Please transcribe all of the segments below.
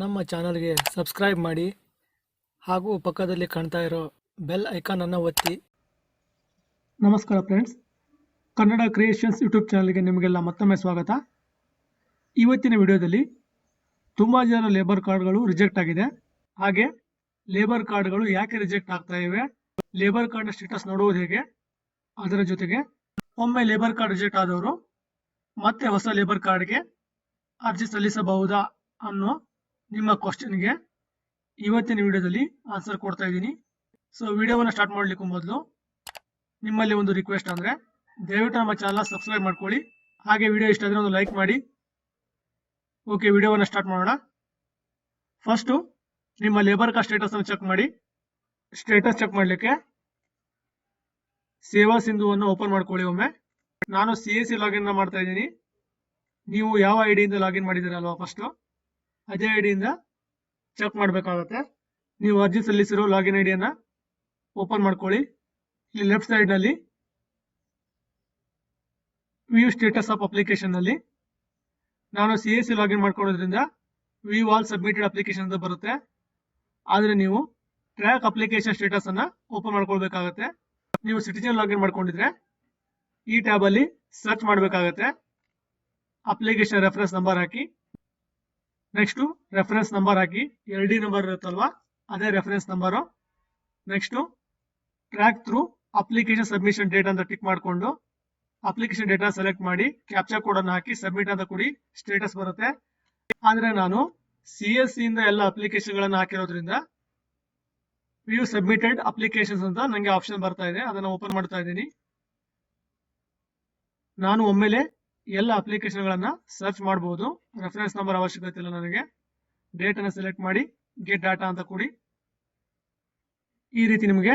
ನಮ್ಮ ಚಾನಲ್ಗೆ ಸಬ್ಸ್ಕ್ರೈಬ್ ಮಾಡಿ ಹಾಗೂ ಪಕ್ಕದಲ್ಲಿ ಕಾಣ್ತಾ ಇರೋ ಬೆಲ್ ಐಕಾನನ್ನು ಒತ್ತಿ. ನಮಸ್ಕಾರ ಫ್ರೆಂಡ್ಸ್. ಕನ್ನಡ ಕ್ರಿಯೇಷನ್ಸ್ ಯೂಟ್ಯೂಬ್ ಚಾನಲ್ಗೆ ನಿಮಗೆಲ್ಲ ಮತ್ತೊಮ್ಮೆ ಸ್ವಾಗತ. ಇವತ್ತಿನ ವಿಡಿಯೋದಲ್ಲಿ ತುಂಬ ಜನ ಲೇಬರ್ ಕಾರ್ಡ್ಗಳು ರಿಜೆಕ್ಟ್ ಆಗಿದೆ. ಹಾಗೆ ಲೇಬರ್ ಕಾರ್ಡ್ಗಳು ಯಾಕೆ ರಿಜೆಕ್ಟ್ ಆಗ್ತಾ ಇವೆ, ಲೇಬರ್ ಕಾರ್ಡ್ನ ಸ್ಟೇಟಸ್ ನೋಡುವುದು ಹೇಗೆ, ಅದರ ಜೊತೆಗೆ ಒಮ್ಮೆ ಲೇಬರ್ ಕಾರ್ಡ್ ರಿಜೆಕ್ಟ್ ಆದವರು ಮತ್ತೆ ಹೊಸ ಲೇಬರ್ ಕಾರ್ಡ್ಗೆ ಅರ್ಜಿ ಸಲ್ಲಿಸಬಹುದಾ ಅನ್ನೋ ನಿಮ್ಮ ಕ್ವಶನ್ಗೆ ಇವತ್ತಿನ ವಿಡಿಯೋದಲ್ಲಿ ಆನ್ಸರ್ ಕೊಡ್ತಾ ಇದ್ದೀನಿ. ಸೊ ವಿಡಿಯೋವನ್ನು ಸ್ಟಾರ್ಟ್ ಮಾಡಲಿಕ್ಕೂ ಮೊದಲು ನಿಮ್ಮಲ್ಲಿ ಒಂದು ರಿಕ್ವೆಸ್ಟ್ ಅಂದರೆ ದಯವಿಟ್ಟು ನಮ್ಮ ಚಾನಲ್ ಸಬ್ಸ್ಕ್ರೈಬ್ ಮಾಡ್ಕೊಳ್ಳಿ. ಹಾಗೆ ವಿಡಿಯೋ ಇಷ್ಟ ಆದರೆ ಒಂದು ಲೈಕ್ ಮಾಡಿ. ಓಕೆ ವಿಡಿಯೋವನ್ನು ಸ್ಟಾರ್ಟ್ ಮಾಡೋಣ. ಫಸ್ಟು ನಿಮ್ಮ ಲೇಬರ್ ಕಾರ್ಡ್ ಸ್ಟೇಟಸನ್ನು ಚೆಕ್ ಮಾಡಿ. ಸ್ಟೇಟಸ್ ಚೆಕ್ ಮಾಡಲಿಕ್ಕೆ ಸೇವಾ ಸಿಂಧುವನ್ನು ಓಪನ್ ಮಾಡ್ಕೊಳ್ಳಿ ಒಮ್ಮೆ. ನಾನು ಸಿ ಎ ಸಿ ಲಾಗಿನ್ ಮಾಡ್ತಾ ಇದ್ದೀನಿ. ನೀವು ಯಾವ ಐ ಡಿಯಿಂದ ಲಾಗಿನ್ ಮಾಡಿದ್ದೀರಲ್ವಾ ಫಸ್ಟು ಅದೇ ಐ ಡಿಯಿಂದ ಚೆಕ್ ಮಾಡಬೇಕಾಗತ್ತೆ. ನೀವು ಅರ್ಜಿ ಸಲ್ಲಿಸಿರೋ ಲಾಗಿನ್ ಐಡಿಯನ್ನು ಡಿಯನ್ನು ಓಪನ್ ಮಾಡ್ಕೊಳ್ಳಿ. ಇಲ್ಲಿ ಲೆಫ್ಟ್ ಸೈಡ್ನಲ್ಲಿ ವ್ಯೂ ಸ್ಟೇಟಸ್ ಆಫ್ ಅಪ್ಲಿಕೇಶನ್ನಲ್ಲಿ ನಾನು ಸಿ ಎ ಸಿ ಲಾಗಿನ್ ಮಾಡ್ಕೊಳ್ಳೋದ್ರಿಂದ ವಿ ಆಲ್ ಸಬ್ಮಿಟೆಡ್ ಅಪ್ಲಿಕೇಶನ್ ಅಂತ ಬರುತ್ತೆ. ಆದರೆ ನೀವು ಟ್ರ್ಯಾಕ್ ಅಪ್ಲಿಕೇಶನ್ ಸ್ಟೇಟಸ್ ಅನ್ನ ಓಪನ್ ಮಾಡ್ಕೊಳ್ಬೇಕಾಗತ್ತೆ. ನೀವು ಸಿಟಿಜನ್ ಲಾಗಿನ್ ಮಾಡ್ಕೊಂಡಿದ್ರೆ ಈ ಟ್ಯಾಬಲ್ಲಿ ಸರ್ಚ್ ಮಾಡಬೇಕಾಗತ್ತೆ. ಅಪ್ಲಿಕೇಶನ್ ರೆಫರೆನ್ಸ್ ನಂಬರ್ ಹಾಕಿ ನೆಕ್ಸ್ಟ್ ರೆಫರೆನ್ಸ್ ನಂಬರ್ ಹಾಕಿ ಎಲ್ ಡಿ ನಂಬರ್ ಇರುತ್ತಲ್ವಾ? ಅದೇ reference number next track through application submission date ಅಂತ ಟಿಕ್ ಮಾಡಿಕೊಂಡು ಅಪ್ಲಿಕೇಶನ್ ಡೇಟಾ ಸೆಲೆಕ್ಟ್ ಮಾಡಿ ಕ್ಯಾಪ್ಚರ್ ಕೋಡ್ ಅನ್ನು ಹಾಕಿ ಸಬ್ಮಿಟ್ ಅಂತ ಕೊಡಿ ಸ್ಟೇಟಸ್ ಬರುತ್ತೆ. ಆದ್ರೆ ನಾನು ಸಿ ಎಸ್ ಸಿ ಇಂದ ಎಲ್ಲ ಅಪ್ಲಿಕೇಶನ್ ಗಳನ್ನ ಹಾಕಿರೋದ್ರಿಂದ ವ್ಯೂ ಸಬ್ಮಿಟೆಡ್ ಅಪ್ಲಿಕೇಶನ್ಸ್ ಅಂತ ನನಗೆ ಆಪ್ಷನ್ ಬರ್ತಾ ಇದೆ, ಅದನ್ನ ಓಪನ್ ಮಾಡ್ತಾ ಇದ್ದೀನಿ. ನಾನು ಒಮ್ಮೆಲೆ ಎಲ್ಲ ಅಪ್ಲಿಕೇಶನ್ ಗಳನ್ನ ಸರ್ಚ್ ಮಾಡಬಹುದು ರೆಫರೆನ್ಸ್ ನಂಬರ್ ಅವಶ್ಯಕತೆ ಇಲ್ಲ ನನಗೆ. ಡೇಟ್ ಅನ್ನ ಸೆಲೆಕ್ಟ್ ಮಾಡಿ ಗೆಟ್ ಡಾಟಾ ಅಂತ ಕೊಡಿ. ಈ ರೀತಿ ನಿಮಗೆ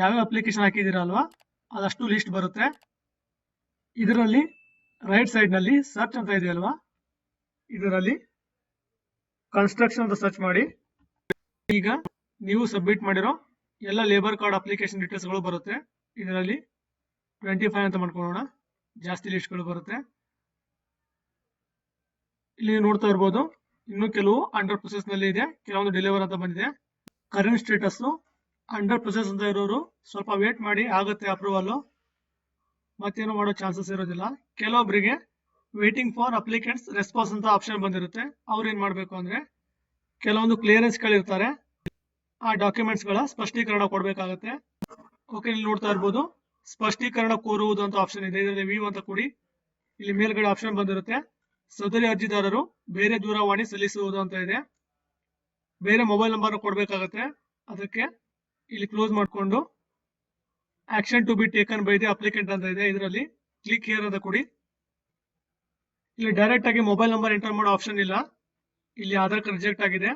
ಯಾವ್ಯಾವ ಅಪ್ಲಿಕೇಶನ್ ಹಾಕಿದ್ದೀರಾ ಅಲ್ವಾ, ಅದಷ್ಟು ಲಿಸ್ಟ್ ಬರುತ್ತೆ. ಇದರಲ್ಲಿ ರೈಟ್ ಸೈಡ್ನಲ್ಲಿ ಸರ್ಚ್ ಅಂತ ಇದೆಯಲ್ವಾ ಇದರಲ್ಲಿ ಕನ್ಸ್ಟ್ರಕ್ಷನ್ ಅಂತ ಸರ್ಚ್ ಮಾಡಿ. ಈಗ ನೀವು ಸಬ್ಮಿಟ್ ಮಾಡಿರೋ ಎಲ್ಲ ಲೇಬರ್ ಕಾರ್ಡ್ ಅಪ್ಲಿಕೇಶನ್ ಡೀಟೇಲ್ಸ್ಗಳು ಬರುತ್ತೆ. ಇದರಲ್ಲಿ ಟ್ವೆಂಟಿ ಫೈವ್ ಅಂತ ಮಾಡ್ಕೊಳ್ಳೋಣ. ಜಾಸ್ತಿ ಲಿಸ್ಟ್ಗಳು ಬರುತ್ತೆ. ಇಲ್ಲಿ ನೋಡ್ತಾ ಇರ್ಬೋದು, ಇನ್ನು ಕೆಲವು ಅಂಡರ್ ಪ್ರೊಸೆಸ್ನಲ್ಲಿ ಇದೆ, ಕೆಲವೊಂದು ಡೆಲಿವರ್ ಅಂತ ಬಂದಿದೆ. ಕರೆಂಟ್ ಸ್ಟೇಟಸ್ ಅಂಡರ್ ಪ್ರೊಸೆಸ್ ಅಂತ ಇರೋರು ಸ್ವಲ್ಪ ವೇಟ್ ಮಾಡಿ ಆಗುತ್ತೆ ಅಪ್ರೂವಲ್ ಮತ್ತೇನು ಮಾಡೋ ಚಾನ್ಸಸ್ ಇರೋದಿಲ್ಲ. ಕೆಲವೊಬ್ಬರಿಗೆ ವೇಟಿಂಗ್ ಫಾರ್ ಅಪ್ಲಿಕೆಂಟ್ಸ್ ರೆಸ್ಪಾನ್ಸ್ ಅಂತ ಆಪ್ಷನ್ ಬಂದಿರುತ್ತೆ. ಅವ್ರು ಏನ್ ಮಾಡ್ಬೇಕು ಅಂದ್ರೆ, ಕೆಲವೊಂದು ಕ್ಲಿಯರೆನ್ಸ್ ಗಳಿರ್ತಾರೆ ಆ ಡಾಕ್ಯುಮೆಂಟ್ಸ್ಗಳ ಸ್ಪಷ್ಟೀಕರಣ ಕೊಡ್ಬೇಕಾಗತ್ತೆ. ಓಕೆ ಇಲ್ಲಿ ನೋಡ್ತಾ ಇರ್ಬೋದು, ಸ್ಪಷ್ಟೀಕರಣ ಕೋರುವುದು ಅಂತ ಆಪ್ಷನ್ ಇದೆ. ಇದರಲ್ಲಿ ವ್ಯೂ ಅಂತ ಕೊಡಿ ಇಲ್ಲಿ ಮೇಲ್ಗಡೆ ಆಪ್ಷನ್ ಬಂದಿರುತ್ತೆ. ಸದರಿ ಅರ್ಜಿದಾರರು ಬೇರೆ ದೂರವಾಣಿ ಸಲ್ಲಿಸುವುದು ಅಂತ ಇದೆ. ಬೇರೆ ಮೊಬೈಲ್ ನಂಬರ್ ಕೊಡಬೇಕಾಗತ್ತೆ. ಅದಕ್ಕೆ ಇಲ್ಲಿ ಕ್ಲೋಸ್ ಮಾಡಿಕೊಂಡು action to be taken by the applicant ಅಂತ ಇದೆ ಇದರಲ್ಲಿ ಕ್ಲಿಕ್ ಹಿಯರ್ ಅಂತ ಕೊಡಿ. ಇಲ್ಲಿ ಡೈರೆಕ್ಟ್ ಆಗಿ ಮೊಬೈಲ್ ನಂಬರ್ ಎಂಟರ್ ಮಾಡೋ ಆಪ್ಷನ್ ಇಲ್ಲ. ಇಲ್ಲಿ ಆಧಾರ್ ಕಾರ್ಡ್ ರಿಜೆಕ್ಟ್ ಆಗಿದೆ.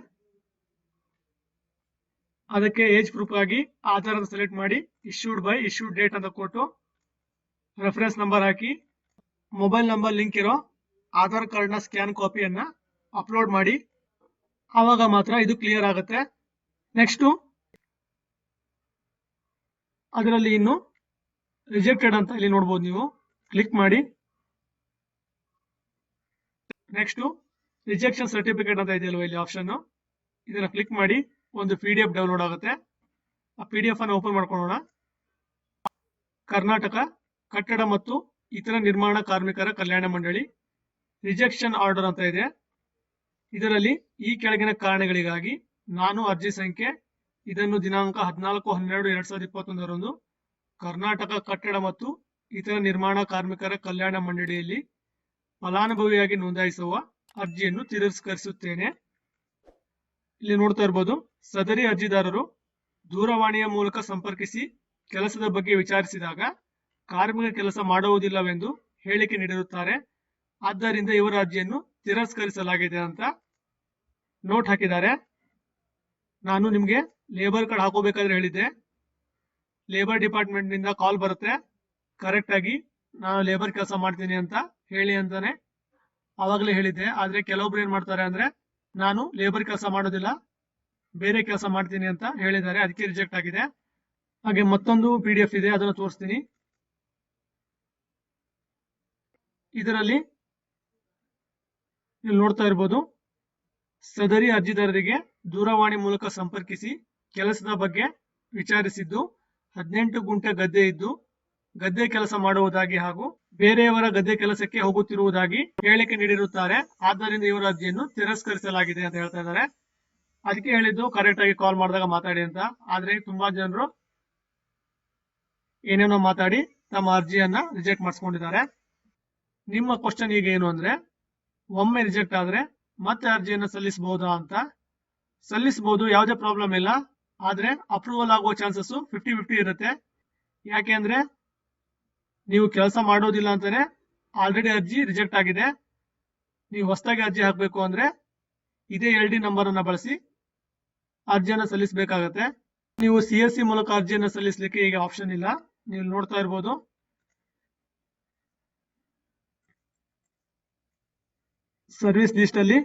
ಅದಕ್ಕೆ ಏಜ್ ಪ್ರೂಫ್ ಆಗಿ ಆಧಾರ್ ಅಂತ ಸೆಲೆಕ್ಟ್ ಮಾಡಿ, ಇಶ್ಯೂಡ್ ಬೈ ಇಶ್ಯೂಡ್ ಡೇಟ್ ಅಂತ ಕೊಟ್ಟು ರೆಫರೆನ್ಸ್ ನಂಬರ್ ಹಾಕಿ, ಮೊಬೈಲ್ ನಂಬರ್ ಲಿಂಕ್ ಇರೋ ಆಧಾರ್ ಕಾರ್ಡ್ನ ಸ್ಕ್ಯಾನ್ ಕಾಪಿಯನ್ನ ಅಪ್ಲೋಡ್ ಮಾಡಿ. ಆವಾಗ ಮಾತ್ರ ಇದು ಕ್ಲಿಯರ್ ಆಗುತ್ತೆ. ನೆಕ್ಸ್ಟ್, ಅದರಲ್ಲಿ ಇನ್ನು ರಿಜೆಕ್ಟೆಡ್ ಅಂತ ಇಲ್ಲಿ ನೋಡ್ಬೋದು ನೀವು. ಕ್ಲಿಕ್ ಮಾಡಿ. ನೆಕ್ಸ್ಟ್, ರಿಜೆಕ್ಷನ್ ಸರ್ಟಿಫಿಕೇಟ್ ಅಂತ ಇದೆಯಲ್ವ ಇಲ್ಲಿ ಆಪ್ಷನ್ ಇದನ್ನ ಕ್ಲಿಕ್ ಮಾಡಿ. ಒಂದು ಪಿ ಡಿ ಎಫ್ ಡೌನ್ಲೋಡ್ ಆಗುತ್ತೆ. ಆ ಪಿ ಡಿ ಎಫ್ ಅನ್ನು ಓಪನ್ ಮಾಡ್ಕೊಳ್ಳೋಣ. ಕರ್ನಾಟಕ ಕಟ್ಟಡ ಮತ್ತು ಇತರ ನಿರ್ಮಾಣ ಕಾರ್ಮಿಕರ ಕಲ್ಯಾಣ ಮಂಡಳಿ. ರಿಜೆಕ್ಷನ್ ಆರ್ಡರ್ ಅಂತ ಇದೆ. ಇದರಲ್ಲಿ ಈ ಕೆಳಗಿನ ಕಾರಣಗಳಿಗಾಗಿ ನಾನು ಅರ್ಜಿ ಸಂಖ್ಯೆ, ಇದನ್ನು ದಿನಾಂಕ ಹದಿನಾಲ್ಕು, ಹನ್ನೆರಡು, ಎರಡ್ ಸಾವಿರದ ಇಪ್ಪತ್ತೊಂದರಂದು ಕರ್ನಾಟಕ ಕಟ್ಟಡ ಮತ್ತು ಇತರ ನಿರ್ಮಾಣ ಕಾರ್ಮಿಕರ ಕಲ್ಯಾಣ ಮಂಡಳಿಯಲ್ಲಿ ಫಲಾನುಭವಿಯಾಗಿ ನೋಂದಾಯಿಸುವ ಅರ್ಜಿಯನ್ನು ತಿರಸ್ಕರಿಸುತ್ತೇನೆ. ಇಲ್ಲಿ ನೋಡ್ತಾ ಇರ್ಬೋದು, ಸದರಿ ಅರ್ಜಿದಾರರು ದೂರವಾಣಿಯ ಮೂಲಕ ಸಂಪರ್ಕಿಸಿ ಕೆಲಸದ ಬಗ್ಗೆ ವಿಚಾರಿಸಿದಾಗ ಕಾರ್ಮಿಕ ಕೆಲಸ ಮಾಡುವುದಿಲ್ಲವೆಂದು ಹೇಳಿಕೆ ನೀಡಿರುತ್ತಾರೆ. ಆದ್ದರಿಂದ ಇವರ ಅರ್ಜಿಯನ್ನು ತಿರಸ್ಕರಿಸಲಾಗಿದೆ ಅಂತ ನೋಟ್ ಹಾಕಿದ್ದಾರೆ. ನಾನು ನಿಮಗೆ ಲೇಬರ್ ಕಾರ್ಡ್ ಹಾಕೋಬೇಕಾದ್ರೆ ಹೇಳಿದ್ದೆ. ಲೇಬರ್ ಡಿಪಾರ್ಟ್ಮೆಂಟ್ನಿಂದ ಕಾಲ್ ಬರುತ್ತೆ. ಕರೆಕ್ಟ್ ಆಗಿ ನಾನು ಲೇಬರ್ ಕೆಲಸ ಮಾಡ್ತೀನಿ ಅಂತ ಹೇಳಿ ಅಂತಾನೆ ಅವಾಗಲೇ ಹೇಳಿದ್ದೆ. ಆದ್ರೆ ಕೆಲವೊಬ್ರು ಏನ್ ಮಾಡ್ತಾರೆ ಅಂದ್ರೆ ನಾನು ಲೇಬರ್ ಕೆಲಸ ಮಾಡೋದಿಲ್ಲ, ಬೇರೆ ಕೆಲಸ ಮಾಡ್ತೀನಿ ಅಂತ ಹೇಳಿದ್ದಾರೆ. ಅದಕ್ಕೆ ರಿಜೆಕ್ಟ್ ಆಗಿದೆ. ಹಾಗೆ ಮತ್ತೊಂದು ಪಿ ಇದೆ, ಅದನ್ನು ತೋರಿಸ್ತೀನಿ. ಇದರಲ್ಲಿ ಇಲ್ಲಿ ನೋಡ್ತಾ ಇರ್ಬೋದು. ಸದರಿ ಅರ್ಜಿದಾರರಿಗೆ ದೂರವಾಣಿ ಮೂಲಕ ಸಂಪರ್ಕಿಸಿ ಕೆಲಸದ ಬಗ್ಗೆ ವಿಚಾರಿಸಿದ್ದು, ಹದಿನೆಂಟು ಗುಂಟೆ ಗದ್ದೆ ಇದ್ದು, ಗದ್ದೆ ಕೆಲಸ ಮಾಡುವುದಾಗಿ ಹಾಗೂ ಬೇರೆಯವರ ಗದ್ದೆ ಕೆಲಸಕ್ಕೆ ಹೋಗುತ್ತಿರುವುದಾಗಿ ಹೇಳಿಕೆ ನೀಡಿರುತ್ತಾರೆ. ಆದ್ದರಿಂದ ಇವರ ಅರ್ಜಿಯನ್ನು ತಿರಸ್ಕರಿಸಲಾಗಿದೆ ಅಂತ ಹೇಳ್ತಾ ಇದ್ದಾರೆ. ಅದಕ್ಕೆ ಹೇಳಿದ್ದು ಕರೆಕ್ಟ್ ಆಗಿ ಕಾಲ್ ಮಾಡಿದಾಗ ಮಾತಾಡಿ ಅಂತ. ಆದ್ರೆ ತುಂಬಾ ಜನರು ಏನೇನೋ ಮಾತಾಡಿ ತಮ್ಮ ಅರ್ಜಿಯನ್ನ ರಿಜೆಕ್ಟ್ ಮಾಡಿಸ್ಕೊಂಡಿದ್ದಾರೆ. ನಿಮ್ಮ ಕ್ವಶನ್ ಈಗ ಏನು ಅಂದ್ರೆ ಒಮ್ಮೆ ರಿಜೆಕ್ಟ್ ಆದ್ರೆ ಮತ್ತೆ ಅರ್ಜಿಯನ್ನು ಸಲ್ಲಿಸಬಹುದಾ ಅಂತ. ಸಲ್ಲಿಸಬಹುದು ಯಾವುದೇ ಪ್ರಾಬ್ಲಮ್ ಇಲ್ಲ. ಆದ್ರೆ ಅಪ್ರೂವಲ್ ಆಗುವ ಚಾನ್ಸಸ್ ಫಿಫ್ಟಿ ಫಿಫ್ಟಿ ಇರುತ್ತೆ. ಯಾಕೆ ಅಂದ್ರೆ ನೀವು ಕೆಲಸ ಮಾಡೋದಿಲ್ಲ ಅಂತಾನೆ ಆಲ್ರೆಡಿ ಅರ್ಜಿ ರಿಜೆಕ್ಟ್ ಆಗಿದೆ. ನೀವು ಹೊಸದಾಗಿ ಅರ್ಜಿ ಹಾಕಬೇಕು ಅಂದ್ರೆ ಇದೇ ಎಲ್ ಡಿ ನಂಬರ್ ಅನ್ನ ಬಳಸಿ ಅರ್ಜಿಯನ್ನು ಸಲ್ಲಿಸಬೇಕಾಗತ್ತೆ. ನೀವು ಸಿ ಎಸ್ ಸಿ ಮೂಲಕ ಅರ್ಜಿಯನ್ನು ಸಲ್ಲಿಸಲಿಕ್ಕೆ ಈಗ ಆಪ್ಷನ್ ಇಲ್ಲ. ನೀವು ನೋಡ್ತಾ ಇರ್ಬೋದು. ಸರ್ವಿಸ್ ಲಿಸ್ಟ್ ಅಲ್ಲಿ?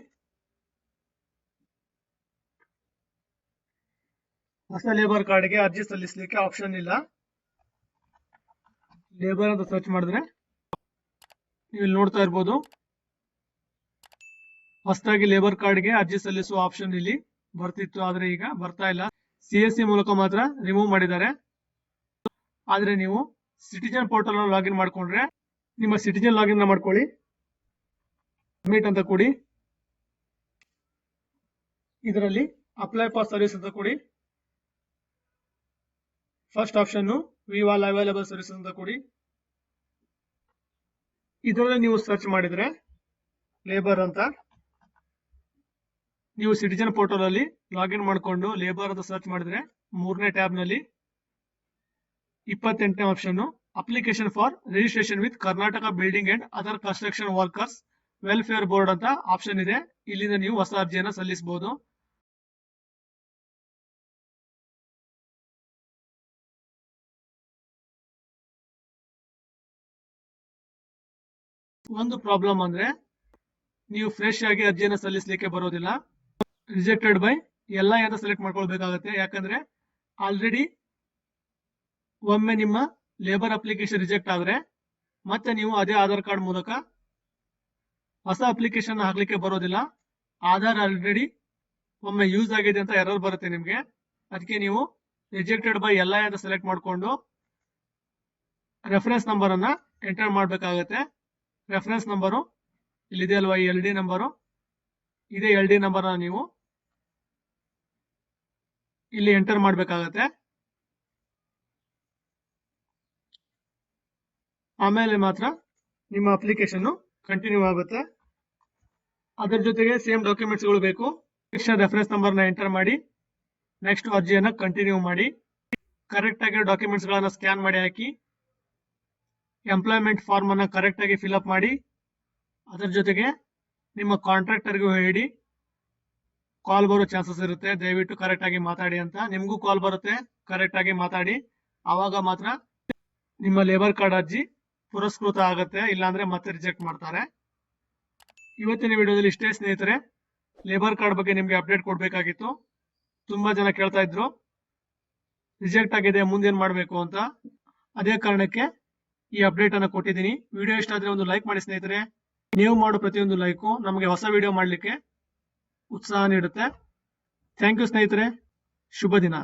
ಹೊಸ ಲೇಬರ್ ಕಾರ್ಡ್ಗೆ ಅರ್ಜಿ ಸಲ್ಲಿಸಲಿಕ್ಕೆ ಆಪ್ಷನ್ ಇಲ್ಲ. ಲೇಬರ್ ಅಂತ ಸರ್ಚ್ ಮಾಡಿದ್ರೆ ನೀವು ಇಲ್ಲಿ ನೋಡ್ತಾ ಇರ್ಬೋದು. ಹೊಸದಾಗಿ ಲೇಬರ್ ಕಾರ್ಡ್ಗೆ ಅರ್ಜಿ ಸಲ್ಲಿಸುವ ಆಪ್ಷನ್ ಇಲ್ಲಿ ಬರ್ತಿತ್ತು, ಆದ್ರೆ ಈಗ ಬರ್ತಾ ಇಲ್ಲ. ಸಿ ಮೂಲಕ ಮಾತ್ರ ರಿಮೂವ್ ಮಾಡಿದ್ದಾರೆ. ಆದ್ರೆ ನೀವು ಸಿಟಿಜನ್ ಪೋರ್ಟಲ್ ಲಾಗಿನ್ ಮಾಡ್ಕೊಂಡ್ರೆ, ನಿಮ್ಮ ಸಿಟಿಜನ್ ಲಾಗಿನ್ ಮಾಡ್ಕೊಳ್ಳಿ. ಮೀಟ್ ಅಂತ ಕೊಡಿ. ಇದರಲ್ಲಿ ಅಪ್ಲೈ ಫಾರ್ ಸರ್ವಿಸ್ ಅಂತ ಕೊಡಿ. ಫಸ್ಟ್ ಆಪ್ಷನ್ ವಿ ವಿವಾಲ್ ಅವೈಲೇಬಲ್ ಸರ್ವಿಸ್ ಅಂತ ಕೊಡಿ. ಇದರಲ್ಲಿ ನೀವು ಸರ್ಚ್ ಮಾಡಿದ್ರೆ ಲೇಬರ್ ಅಂತ. ನೀವು ಸಿಟಿಜನ್ ಪೋರ್ಟಲ್ ಅಲ್ಲಿ ಲಾಗಿನ್ ಮಾಡಿಕೊಂಡು ಲೇಬರ್ ಅಂತ ಸರ್ಚ್ ಮಾಡಿದ್ರೆ ಮೂರನೇ ಟ್ಯಾಬ್ನಲ್ಲಿ ಇಪ್ಪತ್ತೆಂಟನೇ option application for registration with Karnataka building and other construction workers welfare board ಅಂತ ಆಪ್ಷನ್ ಇದೆ. ಇಲ್ಲಿಂದ ನೀವು ಹೊಸ ಅರ್ಜಿಯನ್ನು ಸಲ್ಲಿಸಬಹುದು ಒಂದು ಪ್ರಾಬ್ಲಮ್ ಅಂದ್ರೆ ನೀವು ಫ್ರೆಶ್ ಆಗಿ ಅರ್ಜಿಯನ್ನ ಸಲ್ಲಿಸಲಿಕ್ಕೆ ಬರೋದಿಲ್ಲ. ರಿಜೆಕ್ಟೆಡ್ ಬೈ ಎಲ್ಲ ಅಂತ ಸೆಲೆಕ್ಟ್ ಮಾಡ್ಕೊಳ್ಬೇಕಾಗತ್ತೆ. ಯಾಕಂದ್ರೆ ಆಲ್ರೆಡಿ ಒಮ್ಮೆ ನಿಮ್ಮ ಲೇಬರ್ ಅಪ್ಲಿಕೇಶನ್ ರಿಜೆಕ್ಟ್ ಆದ್ರೆ ಮತ್ತೆ ನೀವು ಅದೇ ಆಧಾರ್ ಕಾರ್ಡ್ ಮೂಲಕ ಹೊಸ ಅಪ್ಲಿಕೇಶನ್ ಹಾಕ್ಲಿಕ್ಕೆ ಬರೋದಿಲ್ಲ. ಆಧಾರ್ ಆಲ್ರೆಡಿ ಒಮ್ಮೆ ಯೂಸ್ ಆಗಿದೆ ಅಂತ ಎರರ್ ಬರುತ್ತೆ ನಿಮಗೆ. ಅದಕ್ಕೆ ನೀವು ರಿಜೆಕ್ಟೆಡ್ ಬೈ ಎಲ್ಲ ಅಂತ ಸೆಲೆಕ್ಟ್ ಮಾಡಿಕೊಂಡು ರೆಫರೆನ್ಸ್ ನಂಬರ್ ಅನ್ನ ಎಂಟರ್ ಮಾಡಬೇಕಾಗತ್ತೆ. ರೆಫರೆನ್ಸ್ ನಂಬರು ಇಲ್ಲಿದೆ ಅಲ್ವಾ ಎಲ್ ಡಿ ನಂಬರು ಇದೇ ಎಲ್ ಡಿ ನಂಬರ್ ನೀವು ಇಲ್ಲಿ ಎಂಟರ್ ಮಾಡಬೇಕಾಗತ್ತೆ. ಆಮೇಲೆ ಮಾತ್ರ ನಿಮ್ಮ ಅಪ್ಲಿಕೇಶನ್ ಕಂಟಿನ್ಯೂ ಆಗುತ್ತೆ. ಅದರ ಜೊತೆಗೆ ಸೇಮ್ ಡಾಕ್ಯುಮೆಂಟ್ಸ್ಗಳು ಬೇಕು. ರೆಫರೆನ್ಸ್ ನಂಬರ್ನ ಎಂಟರ್ ಮಾಡಿ. ನೆಕ್ಸ್ಟ್ ಅರ್ಜಿಯನ್ನ ಕಂಟಿನ್ಯೂ ಮಾಡಿ. ಕರೆಕ್ಟ್ ಆಗಿ ಡಾಕ್ಯುಮೆಂಟ್ಸ್ ಗಳನ್ನ ಸ್ಕ್ಯಾನ್ ಮಾಡಿ ಹಾಕಿ. ಎಂಪ್ಲಾಯ್ಮೆಂಟ್ ಫಾರ್ಮ್ ಅನ್ನ ಕರೆಕ್ಟ್ ಆಗಿ ಫಿಲ್ಅಪ್ ಮಾಡಿ. ಅದರ ಜೊತೆಗೆ ನಿಮ್ಮ ಕಾಂಟ್ರಾಕ್ಟರ್ಗೂ ಹೇಳಿ. ಕಾಲ್ ಬರೋ ಚಾನ್ಸಸ್ ಇರುತ್ತೆ. ದಯವಿಟ್ಟು ಕರೆಕ್ಟ್ ಆಗಿ ಮಾತಾಡಿ ಅಂತ. ನಿಮಗೂ ಕಾಲ್ ಬರುತ್ತೆ. ಕರೆಕ್ಟ್ ಆಗಿ ಮಾತಾಡಿ. ಆವಾಗ ಮಾತ್ರ ನಿಮ್ಮ ಲೇಬರ್ ಕಾರ್ಡ್ ಅರ್ಜಿ ಪುರಸ್ಕೃತ ಆಗುತ್ತೆ. ಇಲ್ಲಾಂದ್ರೆ ಮತ್ತೆ ರಿಜೆಕ್ಟ್ ಮಾಡ್ತಾರೆ. ಇವತ್ತಿನ ವಿಡಿಯೋದಲ್ಲಿ ಇಷ್ಟೇ ಸ್ನೇಹಿತರೆ ಲೇಬರ್ ಕಾರ್ಡ್ ಬಗ್ಗೆ ನಿಮ್ಗೆ ಅಪ್ಡೇಟ್ ಕೊಡ್ಬೇಕಾಗಿತ್ತು. ತುಂಬಾ ಜನ ಕೇಳ್ತಾ ಇದ್ರು. ರಿಜೆಕ್ಟ್ ಆಗಿದೆ, ಮುಂದೇನ್ ಮಾಡ್ಬೇಕು ಅಂತ. ಅದೇ ಕಾರಣಕ್ಕೆ ಈ ಅಪ್ಡೇಟ್ ಅನ್ನು ಕೊಟ್ಟಿದ್ದೀನಿ. ವಿಡಿಯೋ ಇಷ್ಟ ಆದ್ರೆ ಒಂದು ಲೈಕ್ ಮಾಡಿ ಸ್ನೇಹಿತರೆ. ನೀವು ಮಾಡೋ ಪ್ರತಿಯೊಂದು ಲೈಕು ನಮಗೆ ಹೊಸ ವಿಡಿಯೋ ಮಾಡಲಿಕ್ಕೆ ಉತ್ಸಾಹ ನೀಡುತ್ತೆ. ಥ್ಯಾಂಕ್ ಯು ಸ್ನೇಹಿತರೆ. ಶುಭ ದಿನ.